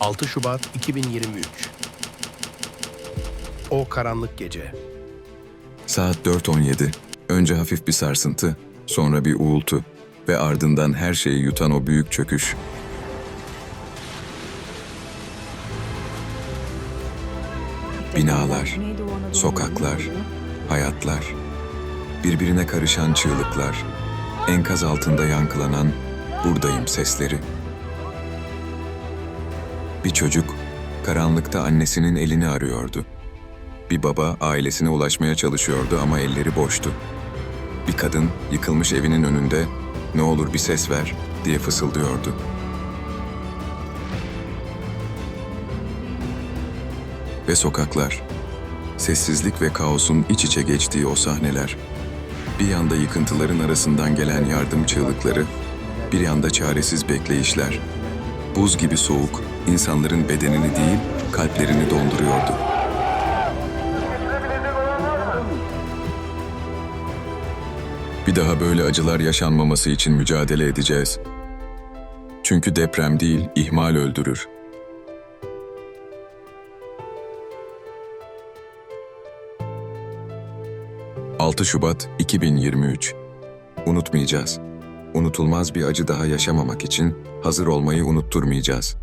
6 Şubat 2023 O karanlık gece. Saat 4.17. Önce hafif bir sarsıntı, sonra bir uğultu ve ardından her şeyi yutan o büyük çöküş. Binalar, sokaklar, hayatlar, birbirine karışan çığlıklar, enkaz altında yankılanan buradayım sesleri. Bir çocuk karanlıkta annesinin elini arıyordu. Bir baba ailesine ulaşmaya çalışıyordu ama elleri boştu. Bir kadın yıkılmış evinin önünde "Ne olur bir ses ver." diye fısıldıyordu. Ve sokaklar, sessizlik ve kaosun iç içe geçtiği o sahneler. Bir yanda yıkıntıların arasından gelen yardım çığlıkları, bir yanda çaresiz bekleyişler. Buz gibi soğuk, insanların bedenini değil, kalplerini donduruyordu. Bir daha böyle acılar yaşanmaması için mücadele edeceğiz. Çünkü deprem değil, ihmal öldürür. ...6 Şubat 2023 Unutmayacağız. Unutulmaz bir acı daha yaşamamak için hazır olmayı unutturmayacağız.